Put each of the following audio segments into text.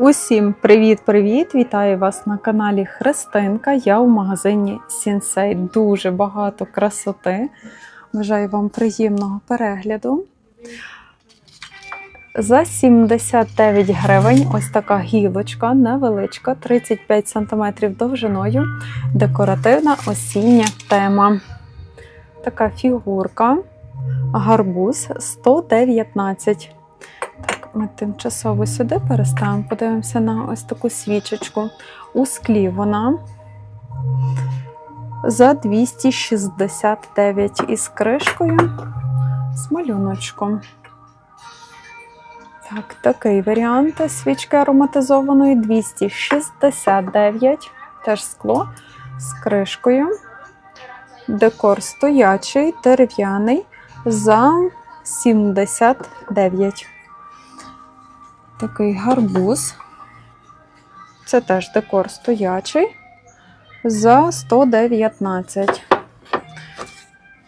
Усім привіт-привіт! Вітаю вас на каналі Христинка. Я у магазині Сінсей. Дуже багато красоти. Бажаю вам приємного перегляду. За 79 гривень ось така гілочка невеличка, 35 см довжиною. Декоративна осіння тема. Така фігурка. Гарбуз 119. Ми тимчасово сюди переставимо, подивимося на ось таку свічечку. У склі вона за 269 із кришкою з малюночком. Так, такий варіант свічки ароматизованої 269, теж скло з кришкою. Декор стоячий, дерев'яний за 79. Такий гарбуз. Це теж декор стоячий за 119.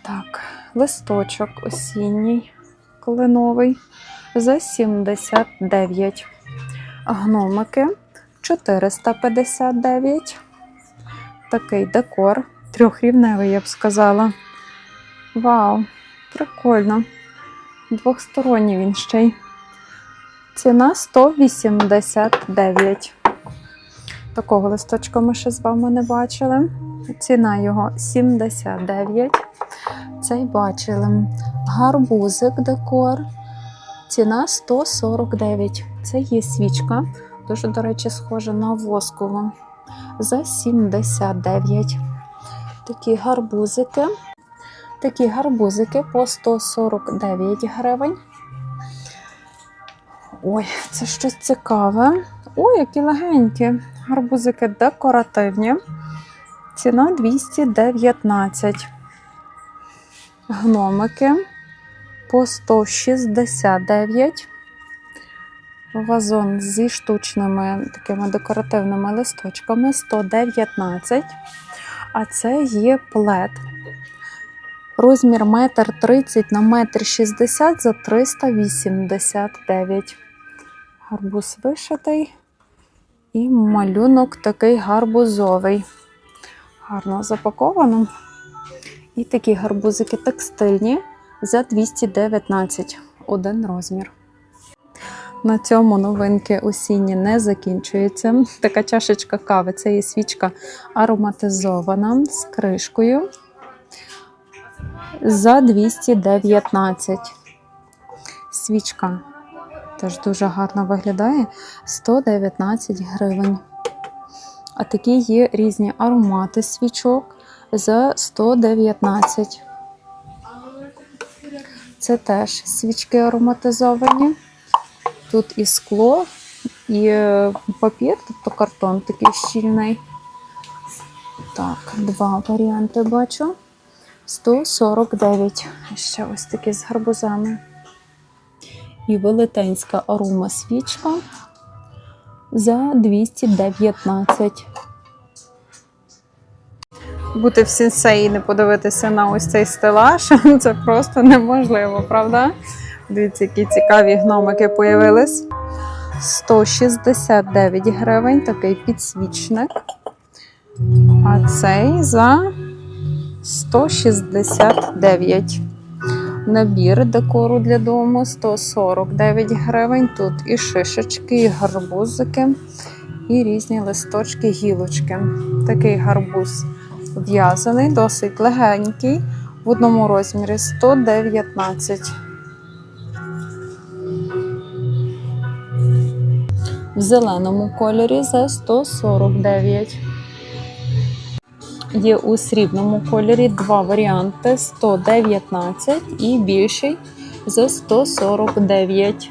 Так, листочок осінній, кленовий за 79. Гномики 459. Такий декор. Трьохрівневий, я б сказала. Вау, прикольно. Двохсторонній він ще й. Ціна 189. Такого листочка ми ще з вами не бачили. Ціна його 79. Цей бачили. Гарбузик декор. Ціна 149. Це є свічка. Дуже, до речі, схожа на воскову. За 79. Такі гарбузики. Такі гарбузики по 149 гривень. Ой, це щось цікаве. Ой, які легенькі. Гарбузики декоративні. Ціна 219. Гномики по 169. Вазон зі штучними такими декоративними листочками 119. А це є плед. Розмір 1,30 на 1,60 за 389. Гарбуз вишитий. І малюнок такий гарбузовий. Гарно запаковано. І такі гарбузики текстильні за 219 один розмір. На цьому новинки осінні не закінчуються. Така чашечка кави це є свічка ароматизована з кришкою за 219. Свічка теж дуже гарно виглядає 119 гривень. А такі є різні аромати свічок за 119. Це теж свічки ароматизовані. Тут і скло, і е, папір, тобто картон такий щільний. Так, два варіанти бачу. 149. Ще ось такі з гарбузами. І велетенська арома свічка за 219. Бути в сенсеї і не подивитися на ось цей стелаж. Це просто неможливо, правда? Дивіться, які цікаві гномики появились. 169 гривень, такий підсвічник. А цей за 169. Набір декору для дому 149 гривень. Тут і шишечки, і гарбузики, і різні листочки, гілочки. Такий гарбуз в'язаний, досить легенький. В одному розмірі 119. В зеленому кольорі за 149. Є у срібному кольорі два варіанти: 119 і більший за 149.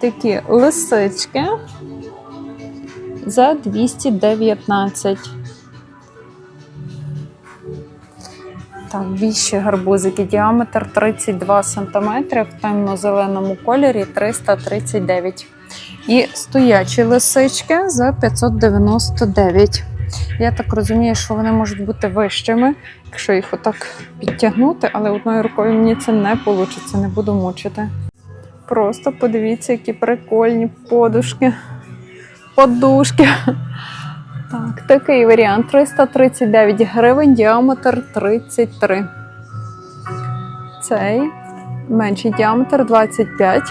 Такі лисички за 219. Так, більші гарбузики. Діаметр 32 см в темно-зеленому кольорі 339. І стоячі лисички за 599. Я так розумію, що вони можуть бути вищими, якщо їх отак підтягнути, але одною рукою мені це не вийде, не буду мучити. Просто подивіться, які прикольні подушки, подушки. Так, такий варіант 339 гривень, діаметр 33. Цей менший діаметр 25,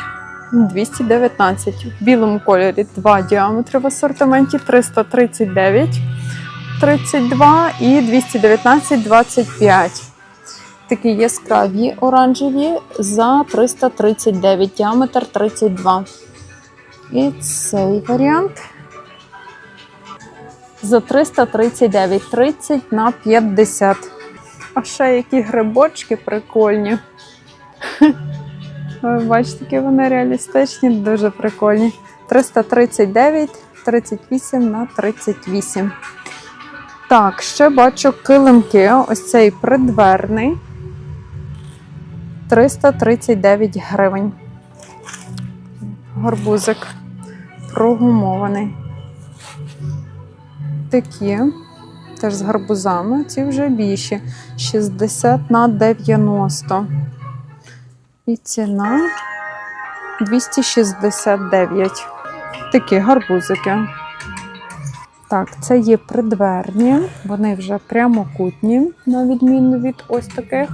219. В білому кольорі два діаметри в асортименті 339, 32 і 219, 25. Такі яскраві оранжеві за 339, діаметр 32. І цей варіант за 339, 30 на 50. А ще які грибочки прикольні. Ви бачите, які вони реалістичні, дуже прикольні. 339, 38 на 38. Так, ще бачу килимки. Ось цей придверний. 339 гривень. Гарбузик прогумований. Такі, теж з гарбузами, ці вже більші. 60 на 90. І ціна 269. Такі гарбузики. Так, це є придверні, вони вже прямокутні, на відміну від ось таких.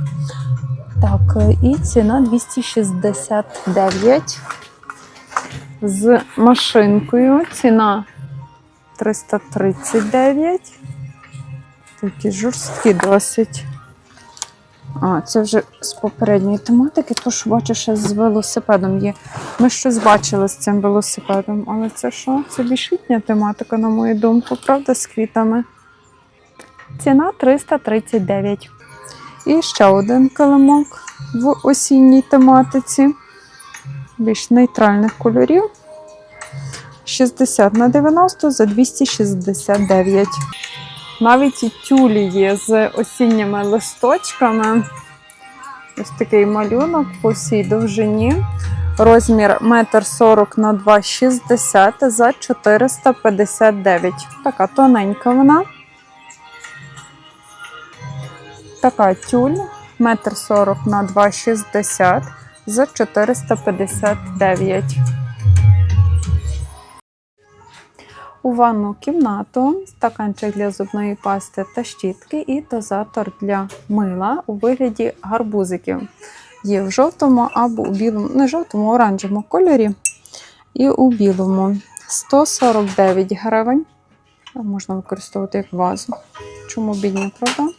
Так, і ціна 269. З машинкою ціна 339. Такі жорсткі досить. А, це вже з попередньої тематики, тож бачу, ще з велосипедом є. Ми щось бачили з цим велосипедом, але це що? Це більш літня тематика, на мою думку, правда, з квітами. Ціна 339. І ще один килимок в осінній тематиці. Більш нейтральних кольорів. 60 на 90 за 269. Навіть і тюлі є з осінніми листочками. Ось такий малюнок по всій довжині. Розмір 1,40 м на 2,60 за 459. Така тоненька вона. Така тюль 1,40 на 2,60 за 459. У ванну кімнату стаканчик для зубної пасти та щітки і дозатор для мила у вигляді гарбузиків. Є в жовтому або у білому, не жовтому, а оранжевому кольорі. І у білому 149 гривень. Можна використовувати як вазу. Чому бідні, правда?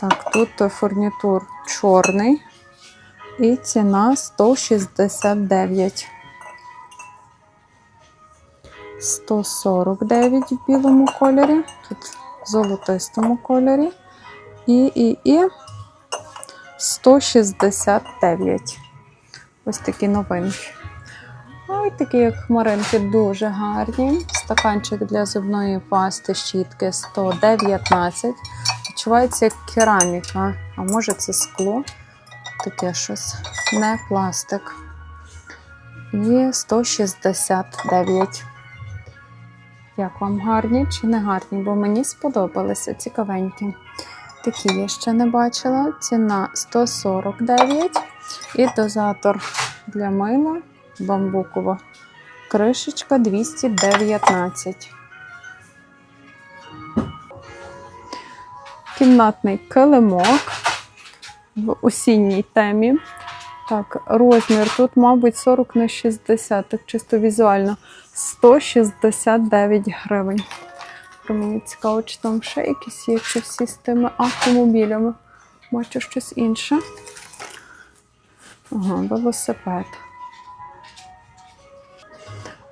Так, тут фурнітур чорний. І ціна 169. 149 в білому кольорі, тут в золотистому кольорі. І, і, і 169. Ось такі новинки. Ось такі, як хмаринки, дуже гарні. Стаканчик для зубної пасти щітки 119. Відчувається як кераміка, а може це скло. Таке щось, не пластик. І 169. Як вам гарні чи не гарні? Бо мені сподобалися цікавенькі. Такі я ще не бачила. Ціна 149 і дозатор для мила бамбукова. Кришечка 219. Кімнатний килимок в осінній темі. Так, розмір тут, мабуть, 40 на 60, так чисто візуально. 169 гривень. Мені цікаво, чи там ще якісь є, чи всі з тими автомобілями. Бачу щось інше. Ага, велосипед.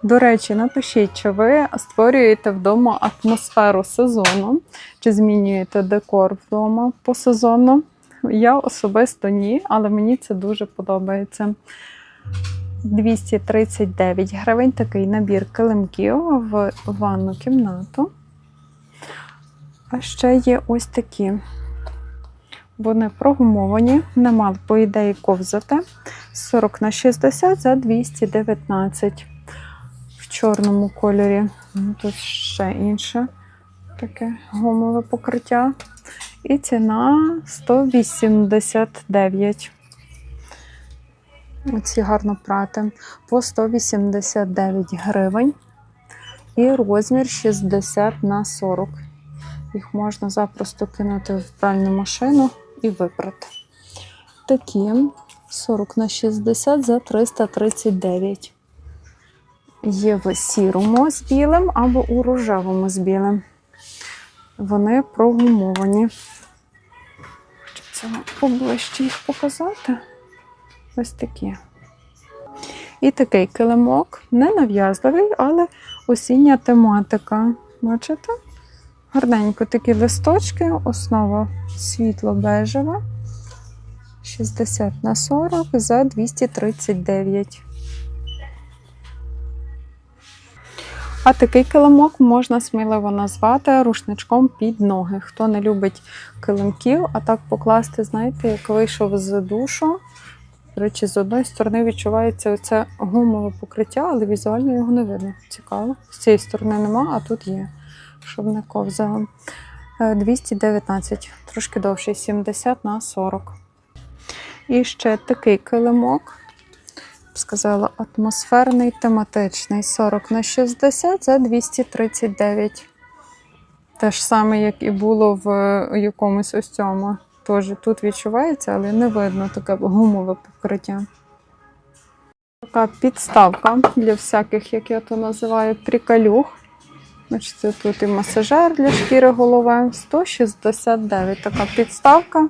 До речі, напишіть, чи ви створюєте вдома атмосферу сезону, чи змінюєте декор вдома по сезону. Я особисто ні, але мені це дуже подобається. 239 гривень такий набір килимків в ванну кімнату. А ще є ось такі. Вони прогумовані, не мали, по ідеї, ковзати. 40 на 60 за 219 в чорному кольорі. Ну, Тут ще інше таке гумове покриття. І ціна 189. Оці гарно прати по 189 гривень. І розмір 60 на 40. Їх можна запросто кинути в пральну машину і випрати. Такі 40 на 60 за 339. Є в сірому з білим або у рожевому з білим. Вони прогумовані. Це поближче їх показати. Ось такі. І такий килимок, не нав'язливий, але осіння тематика. Бачите? Гарненько такі листочки, основа світло-бежева. 60 на 40 за 239. А такий килимок можна сміливо назвати рушничком під ноги. Хто не любить килимків, а так покласти, знаєте, як вийшов з душу. До речі, з одної сторони відчувається оце гумове покриття, але візуально його не видно. Цікаво. З цієї сторони нема, а тут є, щоб не ковзало. Е, 219, трошки довший, 70 на 40. І ще такий килимок, сказала, атмосферний, тематичний. 40 на 60 за 239. Те ж саме, як і було в е, якомусь ось цьому. Теж тут відчувається, але не видно таке гумове покриття. Така підставка для всяких, як я то називаю, приколюх. Бачите, тут і масажер для шкіри голови. 169 така підставка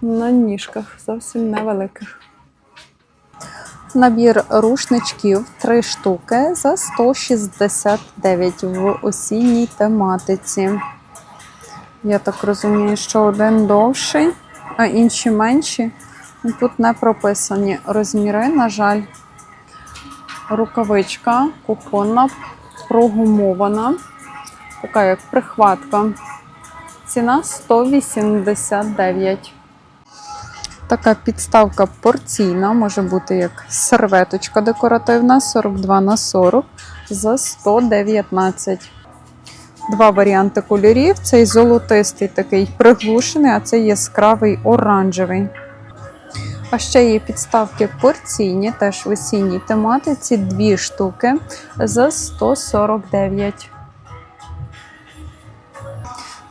на ніжках, зовсім невеликих. Набір рушничків 3 штуки за 169 в осінній тематиці. Я так розумію, що один довший, а інші менші. Ну, Тут не прописані розміри, на жаль. Рукавичка кухонна, прогумована, така як прихватка. Ціна 189. Така підставка порційна, може бути як серветочка декоративна 42 на 40 за 119. Два варіанти кольорів: цей золотистий такий приглушений, а цей яскравий оранжевий. А ще є підставки порційні, теж в осінній тематиці, дві штуки за 149.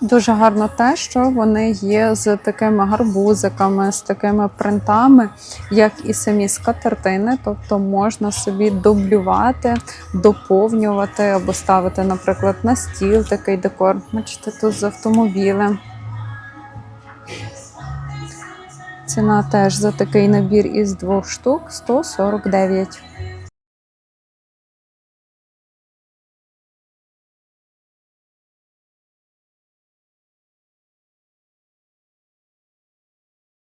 Дуже гарно те, що вони є з такими гарбузиками, з такими принтами, як і самі скатертини. Тобто можна собі дублювати, доповнювати або ставити, наприклад, на стіл такий декор. Бачите, тут з автомобілем. Ціна теж за такий набір із двох штук 149.